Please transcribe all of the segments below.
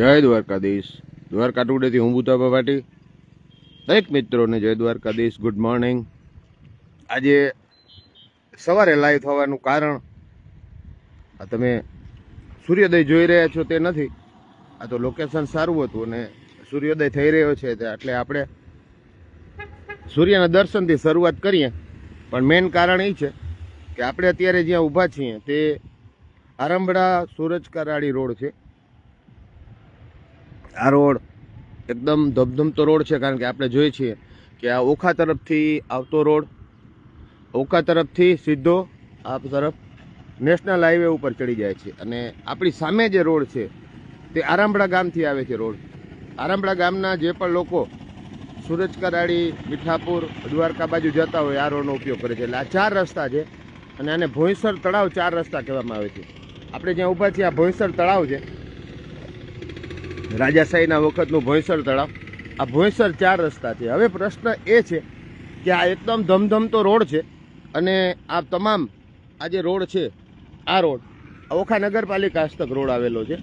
જય દ્વારકાધીશ. દ્વારકા ટુડેથી હું ભૂતાભા પાટી દરેક મિત્રોને જય દ્વારકાધીશ. ગુડ મોર્નિંગ આજે સવારે લાઈવ થવાનું કારણ, આ તમે સૂર્યોદય જોઈ રહ્યા છો તે નથી. આ તો લોકેશન સારું હતું અને સૂર્યોદય થઈ રહ્યો છે એટલે આપણે સૂર્યના દર્શનથી શરૂઆત કરીએ. પણ મેઇન કારણ એ છે કે આપણે અત્યારે જ્યાં ઊભા છીએ તે આરંભડા સુરજ કરાડી રોડ છે. આ રોડ એકદમ ધમધમતો રોડ છે, કારણ કે આપણે જોઈએ છીએ કે આ ઓખા તરફથી આવતો રોડ, ઓખા તરફથી સીધો આ તરફ નેશનલ હાઈવે ઉપર ચડી જાય છે. અને આપણી સામે જે રોડ છે, તે આરામડા ગામથી આવે છે રોડ. આરામડા ગામના જે પણ લોકો સુરજ કરાડી, મીઠાપુર, દ્વારકા બાજુ જતા હોય, આ રોડનો ઉપયોગ કરે છે. એટલે આ ચાર રસ્તા છે અને આને ભોંયસર તળાવ ચાર રસ્તા કહેવામાં આવે છે. આપણે જ્યાં ઊભા છીએ, આ ભોંયસર તળાવ છે. રાજાશાહીના વખતનું ભોંયસર તળાવ. આ ભોંયસર ચાર રસ્તા છે. હવે પ્રશ્ન એ છે કે આ એકદમ ધમધમતો રોડ છે અને આ તમામ આ જે રોડ છે, આ રોડ ઓખા નગરપાલિકા હસ્તક રોડ આવેલો છે.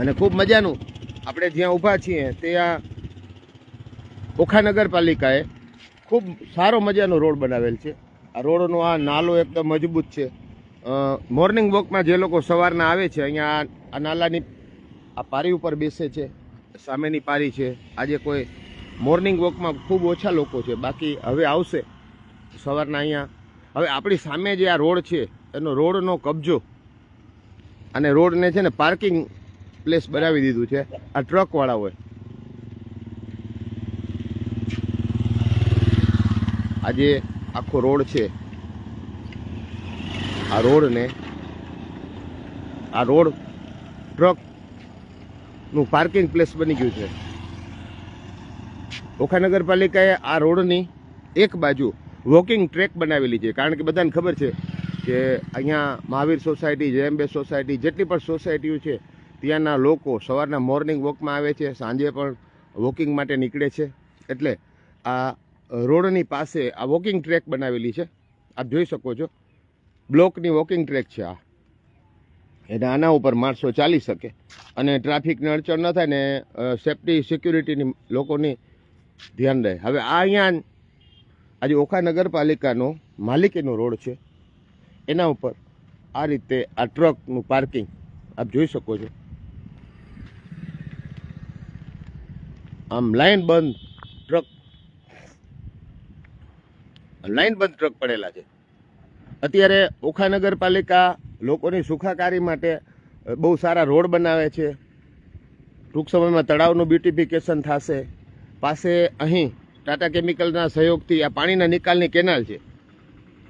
અને ખૂબ મજાનું આપણે જ્યાં ઊભા છીએ તે આ ઓખા નગરપાલિકાએ ખૂબ સારો મજાનો રોડ બનાવેલ છે. આ રોડનો આ નાલો એકદમ મજબૂત છે. મોર્નિંગ વોકમાં જે લોકો સવારના આવે છે, અહીંયા આ નાલાની આ પારી ઉપર બેસે છે. સામેની પારી છે. આજે કોઈ મોર્નિંગ વોકમાં ખૂબ ઓછા લોકો છે. બાકી હવે આવશે સવારના અહીંયા. હવે આપણી સામે જે આ રોડ છે, એનો રોડનો કબજો અને રોડને છે ને પાર્કિંગ પ્લેસ બનાવી દીધું છે. આ ટ્રકવાળાઓએ હોય આજે આખો રોડ છે. આ રોડને, આ રોડ નું પાર્કિંગ પ્લેસ બની ગયું છે. ઓખા નગરપાલિકાએ આ રોડની એક બાજુ વોકિંગ ટ્રેક બનાવેલી છે. કારણ કે બધાને ખબર છે કે અહીંયા મહાવીર સોસાયટી જેએમબે સોસાયટી જેટલી પણ સોસાયટીઓ છે, ત્યાંના લોકો સવારના મોર્નિંગ વોકમાં આવે છે, સાંજે પણ વોકિંગ માટે નીકળે છે. એટલે આ રોડની પાસે આ વોકિંગ ટ્રેક બનાવેલી છે. આપ જોઈ શકો છો. બ્લોકની વોકિંગ ટ્રેક છે આ. એટલે આના ઉપર માણસો ચાલી શકે. અને ટ્રાફિકની અડચણ ન થાય ને સેફટી, સિક્યુરિટીની લોકોની ધ્યાન રહે. હવે આ અહીંયા આજે ઓખા નગરપાલિકાનો માલિકીનો રોડ છે. એના ઉપર આ રીતે આ ટ્રકનું પાર્કિંગ આપ જોઈ શકો છો. આમ લાઈન બંધ ટ્રક, લાઈન બંધ ટ્રક પડેલા છે. અત્યારે ઓખા નગરપાલિકા લોકોની સુખાકારી માટે બહુ સારા રોડ બનાવે છે. ટૂંક સમયમાં તળાવનું બ્યુટિફિકેશન થશે. પાસે અહીં ટાટા કેમિકલના સહયોગથી આ પાણીના નિકાલની કેનાલ છે.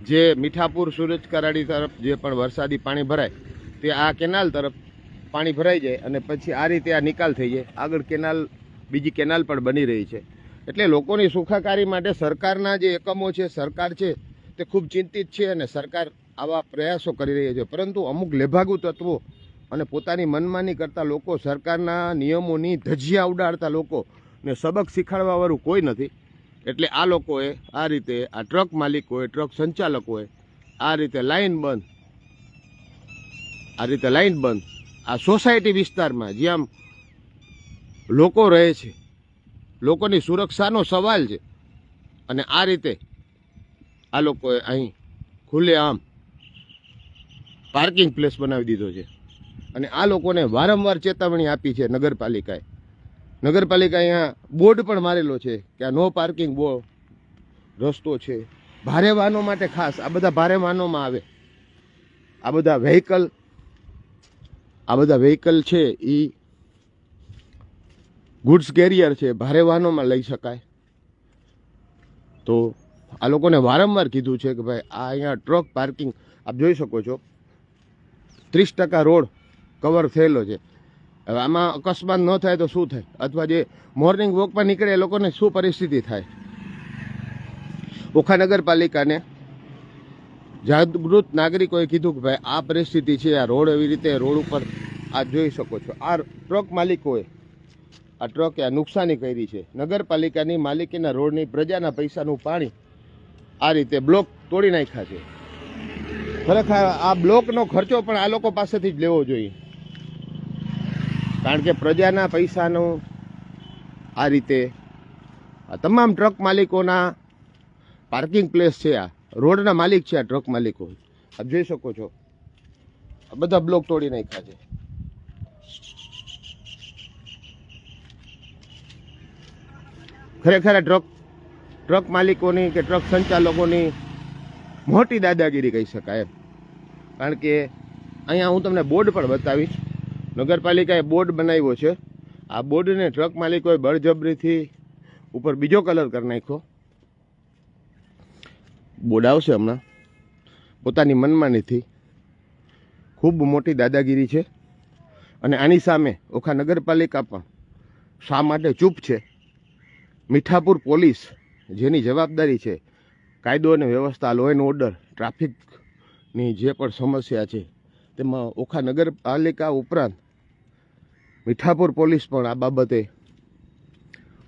જે મીઠાપુર સુરજ કરાડી તરફ જે પણ વરસાદી પાણી ભરાય, તે આ કેનાલ તરફ પાણી ભરાઈ જાય અને પછી આ રીતે આ નિકાલ થઈ જાય. આગળ કેનાલ, બીજી કેનાલ પણ બની રહી છે. એટલે લોકોની સુખાકારી માટે સરકારના જે એકમો છે, સરકાર છે, તે ખૂબ ચિંતિત છે અને સરકાર આવા પ્રયાસો કરી રહ્યા છે. પરંતુ અમુક લેભાગુ તત્વો અને પોતાની મનમાની કરતા લોકો સરકારના નિયમોની ધજિયા ઉડાડતા લોકોને સબક શીખવાડવાવાળું કોઈ નથી. એટલે આ લોકોએ આ રીતે આ ટ્રક માલિકોએ, ટ્રક સંચાલકોએ આ રીતે લાઈન બંધ, આ રીતે લાઈન બંધ આ સોસાયટી વિસ્તારમાં જ્યાં લોકો રહે છે, લોકોની સુરક્ષાનો સવાલ છે. અને આ રીતે આ લોકોએ અહીં ખુલ્લે આમ પાર્કિંગ પ્લેસ બનાવી દીધો છે. અને આ લોકોને વારંવાર ચેતવણી આપી છે નગરપાલિકાએ. નગરપાલિકા અહીંયા બોર્ડ પણ મારેલો છે કે આ નો પાર્કિંગ બો રસ્તો છે. ભારે વાહનો માટે ખાસ, આ બધા ભારે વાહનોમાં આવે. આ બધા વ્હીકલ આ બધા વ્હીકલ છે એ ગુડ્સ કેરિયર છે, ભારે વાહનોમાં લઈ શકાય. તો આ લોકોને વારંવાર કીધું છે કે ભાઈ, આ અહીંયા ટ્રક પાર્કિંગ આપ જોઈ શકો છો ત્રીસ ટકા રોડ કવર થયેલો છે. હવે આમાં અકસ્માત ન થાય તો શું થાય? અથવા જે મોર્નિંગ વોકમાં નીકળે એ લોકોને શું પરિસ્થિતિ થાય? ઓખા નગરપાલિકાને જાગૃત નાગરિકોએ કીધું કે ભાઈ, આ પરિસ્થિતિ છે, આ રોડ એવી રીતે રોડ ઉપર આ જોઈ શકો છો. આ ટ્રક માલિકોએ, આ ટ્રકે આ નુકસાની કરી છે. નગરપાલિકાની માલિકીના રોડની પ્રજાના પૈસાનું પાણી આ રીતે બ્લોક તોડી નાખ્યા છે. ખરેખર આ બ્લોકનો ખર્ચો પણ આ લોકો પાસેથી જ લેવો જોઈએ. કારણ કે પ્રજાના પૈસાનું આ રીતે આ તમામ ટ્રક માલિકોના પાર્કિંગ પ્લેસ છે આ. રોડના માલિક છે આ ટ્રક માલિકો. આપ જોઈ શકો છો. આ બધા બ્લોક તોડી નાખ્યા છે. ખરેખર આ ટ્રક ટ્રક માલિકોની કે ટ્રક સંચાલકોની મોટી દાદાગીરી કહી શકાય કારણ કે અહીંયા હું તમને બોર્ડ પણ બતાવીશ. નગરપાલિકાએ બોર્ડ બનાવ્યો છે. આ બોર્ડને ટ્રક માલિકોએ બળજબરીથી ઉપર બીજો કલર કરી નાખ્યો. બોર્ડ આવશે હમણાં. પોતાની મનમાનીથી. ખૂબ મોટી દાદાગીરી છે. અને આની સામે ઓખા નગરપાલિકા પણ શા માટે ચૂપ છે? મીઠાપુર પોલીસ જેની જવાબદારી છે કાયદો અને વ્યવસ્થા લો એન્ડ ઓર્ડર ટ્રાફિકની જે પણ સમસ્યા છે, તેમાં ઓખા નગરપાલિકા ઉપરાંત મીઠાપુર પોલીસ પણ આ બાબતે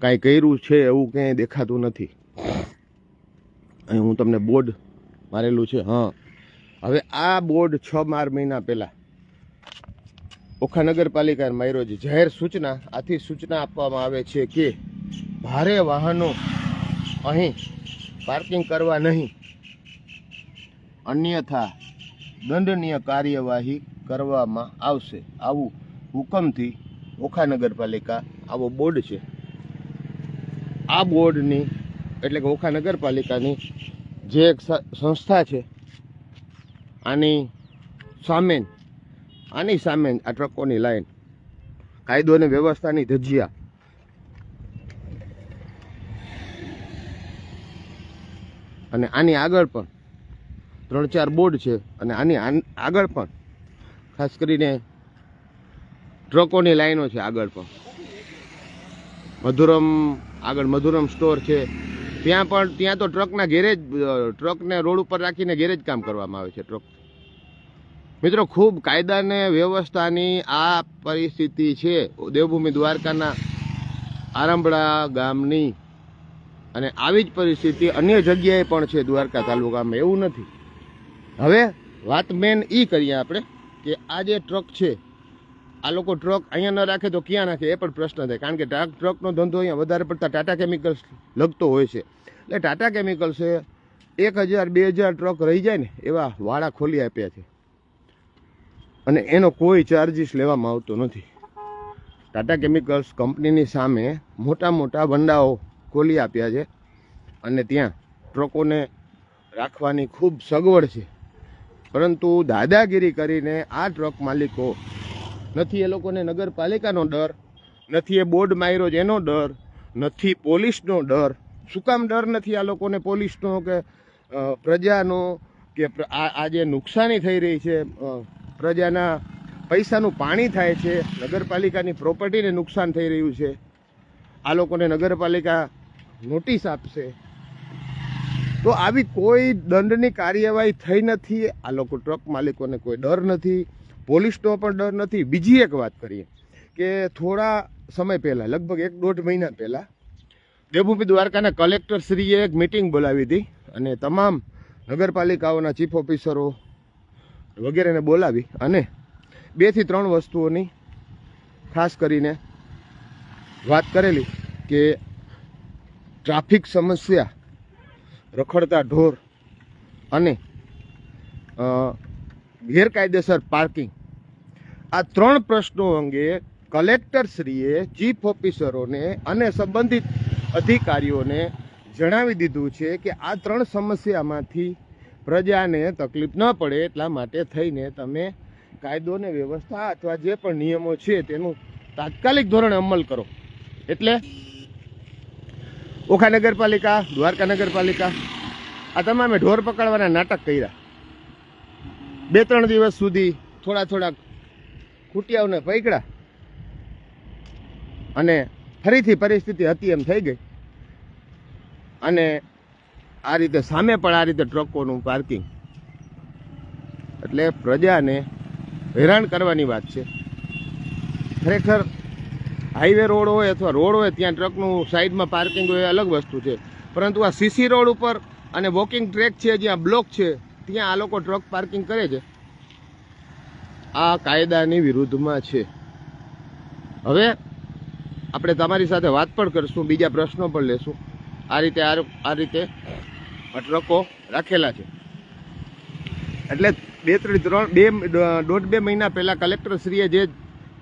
કાંઈ કર્યું છે એવું ક્યાંય દેખાતું નથી. અહીં હું તમને બોર્ડ મારેલું છે, હા. હવે આ બોર્ડ છ બાર મહિના પહેલાં ઓખા નગરપાલિકાએ માર્યો છે. જાહેર સૂચના, આથી સૂચના આપવામાં આવે છે કે ભારે વાહનો અહીં પાર્કિંગ કરવા નહીં. અન્યથા દંડનીય કાર્યવાહી કરવામાં આવશે. આવું હુકમથી ઓખા નગરપાલિકા, આવો બોર્ડ છે. આ બોર્ડની, એટલે કે ઓખા નગરપાલિકાની જે એક સંસ્થા છે, આની સામે આની સામે આ ટ્રકોની લાઈન, કાયદો અને વ્યવસ્થાની ધજિયા અને આની આગળ પણ ત્રણ ચાર બોર્ડ છે અને આની આગળ પણ. ખાસ કરીને ટ્રકોની લાઈનો છે આગળ પણ. મધુરમ, આગળ મધુરમ સ્ટોર છે. ત્યાં પણ, ત્યાં તો ટ્રકના ગેરેજ, ટ્રકને રોડ ઉપર રાખીને ગેરેજ કામ કરવામાં આવે છે ટ્રક. મિત્રો, ખૂબ કાયદાને વ્યવસ્થાની આ પરિસ્થિતિ છે. દેવભૂમિ દ્વારકાના આરંભડા ગામની અને આવી જ પરિસ્થિતિ અન્ય જગ્યાએ પણ છે દ્વારકા તાલુકામાં એવું નથી. હવે વાત મેન એ કરીએ આપણે કે આ જે ટ્રક છે, આ લોકો ટ્રક અહીંયા ન રાખે તો ક્યાં નાખે એ પણ પ્રશ્ન થાય. કારણ કે ટ્રક ટ્રકનો ધંધો અહીંયા વધારે પડતા ટાટા કેમિકલ્સ લગતો હોય છે. એટલે ટાટા કેમિકલ્સે એક હજાર, બે હજાર ટ્રક રહી જાય ને એવા વાળા ખોલી આપ્યા છે. અને એનો કોઈ ચાર્જીસ લેવામાં આવતો નથી. ટાટા કેમિકલ્સ કંપનીની સામે મોટા મોટા ભંડાઓ ખોલી આપ્યા છે અને ત્યાં ટ્રકોને રાખવાની ખૂબ સગવડ છે. પરંતુ દાદાગીરી કરીને આ ટ્રક માલિકો નથી, એ લોકોને નગરપાલિકાનો ડર, નથી એ બોર્ડ માર્યો છે એનો ડર, નથી પોલીસનો ડર. શું કામ ડર નથી આ લોકોને પોલીસનો કે પ્રજાનો કે આ જે નુકસાની થઈ રહી છે પ્રજાના પૈસાનું પાણી થાય છે, નગરપાલિકાની પ્રોપર્ટીને નુકસાન થઈ રહ્યું છે. આ લોકોને નગરપાલિકા નોટિસ આપશે. તો આવી કોઈ દંડની કાર્યવાહી થઈ નથી. આ લોકો ટ્રક માલિકોને કોઈ ડર નથી. પોલીસનો પણ ડર નથી. બીજી એક વાત કરીએ કે થોડા સમય પહેલાં, લગભગ એક દોઢ મહિના પહેલાં, દેવભૂમિ દ્વારકાના કલેક્ટરશ્રીએ એક મિટિંગ બોલાવી હતી અને તમામ નગરપાલિકાઓના ચીફ ઓફિસરો વગેરેને બોલાવી અને બેથી ત્રણ વસ્તુઓની ખાસ કરીને વાત કરેલી કે ટ્રાફિક સમસ્યા, રખડતા ઢોર અને ગેરકાયદેસર પાર્કિંગ. આ ત્રણ પ્રશ્નો અંગે કલેક્ટરશ્રીએ, ચીફ ઓફિસરોને અને સંબંધિત અધિકારીઓને જણાવી દીધું છે કે આ ત્રણ સમસ્યામાંથી પ્રજાને તકલીફ ન પડે એટલા માટે થઈને તમે કાયદો ને વ્યવસ્થા અથવા જે પણ નિયમો છે તેનું તાત્કાલિક ધોરણે અમલ કરો. એટલે ઓખા નગરપાલિકા, દ્વારકા નગરપાલિકા, આ તમામે ઢોર પકડવાના નાટક કર્યા. બે ત્રણ દિવસ સુધી થોડા થોડા ખૂટિયાઓને પકડ્યા. અને ફરીથી પરિસ્થિતિ હતી એમ થઈ ગઈ. અને આ રીતે સામે પણ આ રીતે ટ્રકોનું પાર્કિંગ. એટલે પ્રજાને હેરાન કરવાની વાત છે. ખરેખર હાઈવે રોડ હોય અથવા રોડ હોય, ત્યાં ટ્રકનું સાઈડમાં પાર્કિંગ હોય અલગ વસ્તુ છે. પરંતુ આ સીસી રોડ ઉપર અને વોકિંગ ટ્રેક છે જ્યાં બ્લોક છે, ત્યાં આ લોકો ટ્રક પાર્કિંગ કરે છે. આ કાયદાની વિરુદ્ધમાં છે. હવે આપણે તમારી સાથે વાત પણ કરશું, બીજા પ્રશ્નો પણ લેશું. આ રીતે આ રીતે ટ્રકો રાખેલા છે. એટલે બે, ત્રણ ત્રણ, બે દોઢ, બે મહિના પહેલાં કલેક્ટરશ્રીએ જે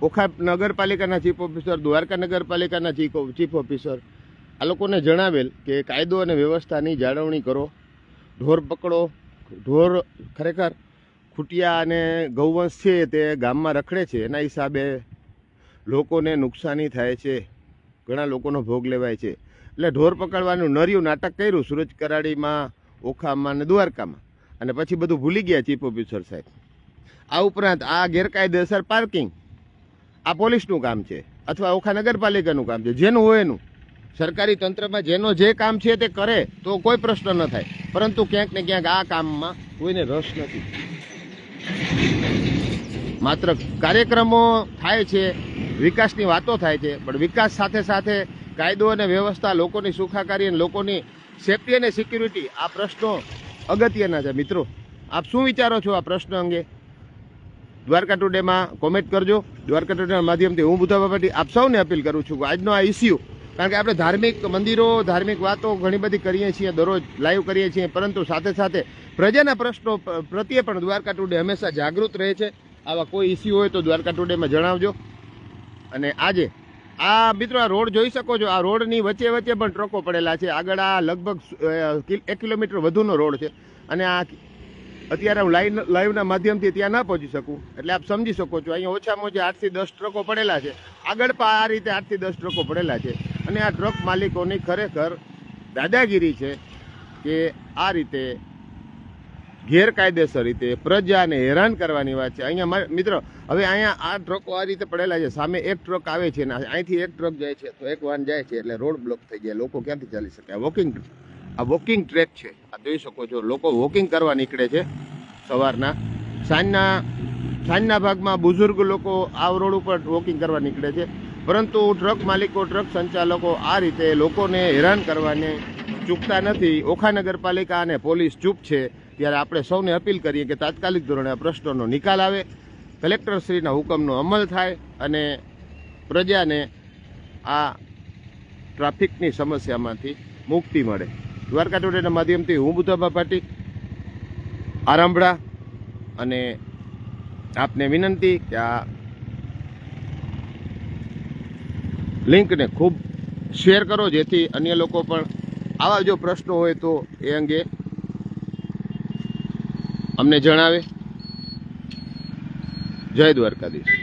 ઓખા નગરપાલિકાના ચીફ ઓફિસર દ્વારકા નગરપાલિકાના ચીફ ઓફિસર આ લોકોને જણાવેલ કે કાયદો અને વ્યવસ્થાની જાળવણી કરો, ઢોર પકડો, ઢોર ખરેખર ખૂટિયા અને ગૌવંશ છે તે ગામમાં રખડે છે, એના હિસાબે લોકોને નુકસાની થાય છે, ઘણા લોકોનો ભોગ લેવાય છે. એટલે ઢોર પકડવાનું નર્યું નાટક કર્યું સુરજ કરાડીમાં, ઓખામાં અને દ્વારકામાં. અને પછી બધું ભૂલી ગયા ચીફ ઓફિસર સાહેબ. આ ઉપરાંત આ ગેરકાયદેસર પાર્કિંગ આ પોલીસનું કામ છે, અથવા ઓખા નગરપાલિકાનું કામ છે, જેનું હોય એનું. સરકારી તંત્રમાં જેનો જે કામ છે તે કરે, તો કોઈ પ્રશ્ન ન થાય. પરંતુ ક્યાંક ને ક્યાંક આ કામમાં કોઈને રસ નથી. માત્ર કાર્યક્રમો થાય છે, વિકાસની વાતો થાય છે, પણ વિકાસ સાથે સાથે કાયદો અને વ્યવસ્થા, લોકોની સુખાકારી અને લોકોની સેફટી અને સિક્યુરિટી, આ પ્રશ્નો અગત્યના છે. મિત્રો, આપ શું વિચારો છો આ પ્રશ્ન અંગે? દ્વારકા ટુડેમાં કોમેન્ટ કરજો. દ્વારકા ટુડેના માધ્યમથી હું બુધા બાપાટી આપ સૌને અપીલ કરું છું આજનો આ ઇસ્યુ કારણ કે આપણે ધાર્મિક મંદિરો, ધાર્મિક વાતો ઘણી બધી કરીએ છીએ, દરરોજ લાઈવ કરીએ છીએ, પરંતુ સાથે સાથે પ્રજાના પ્રશ્નો પ્રત્યે પણ દ્વારકા ટુડે હંમેશા જાગૃત રહે છે. આવા કોઈ ઇસ્યુ હોય તો દ્વારકા ટુડેમાં જણાવજો. અને આજે આ મિત્રો આ રોડ જોઈ શકો છો, આ રોડની વચ્ચે વચ્ચે પણ ટ્રકો પડેલા છે. આગળ આ લગભગ એક કિલોમીટર વધુનો રોડ છે. અને આ અત્યારે હું લાઈવ લાઈવના માધ્યમથી ત્યાં ના પહોંચી શકું. એટલે આપ સમજી શકો છો, અહીંયા ઓછામાં ઓછા આઠથી દસ ટ્રકો પડેલા છે. આગળ પણ આ રીતે આઠથી દસ ટ્રકો પડેલા છે. અને આ ટ્રક માલિકોની ખરેખર દાદાગીરી છે કે આ રીતે ગેરકાયદેસર રીતે પ્રજાને હેરાન કરવાની વાત છે. અહીંયા મિત્રો, હવે અહીંયા આ ટ્રકો આ રીતે પડેલા છે. સામે એક ટ્રક આવે છે ને અહીંથી એક ટ્રક જાય છે, તો એક વાન જાય છે, એટલે રોડ બ્લોક થઈ જાય. લોકો ક્યાંથી ચાલી શકે? વોકિંગ આ વોકિંગ ટ્રેક છે. આ જોઈ શકો છો, લોકો વોકિંગ કરવા નીકળે છે સવારના. સાંજના સાંજના ભાગમાં બુઝુર્ગ લોકો આ રોડ ઉપર વોકિંગ કરવા નીકળે છે. પરંતુ ટ્રક માલિકો, ટ્રક સંચાલકો આ રીતે લોકોને હેરાન કરવાને ચૂકતા નથી. ઓખા નગરપાલિકા અને પોલીસ ચૂપ છે. ત્યારે આપણે સૌને અપીલ કરીએ કે તાત્કાલિક ધોરણે આ પ્રશ્નોનો નિકાલ આવે. કલેક્ટરશ્રીના હુકમનો અમલ થાય અને પ્રજાને આ ટ્રાફિકની સમસ્યામાંથી મુક્તિ મળે. દ્વારકા ટુડેના માધ્યમથી હું બુદ્ધાબા પાટી આરંભડા અને આપને વિનંતી કે આ લિંકને ખૂબ શેર કરો, જેથી અન્ય લોકો પણ આવા જો પ્રશ્નો હોય તો એ અંગે અમને જણાવે. જય દ્વારકાધીશ.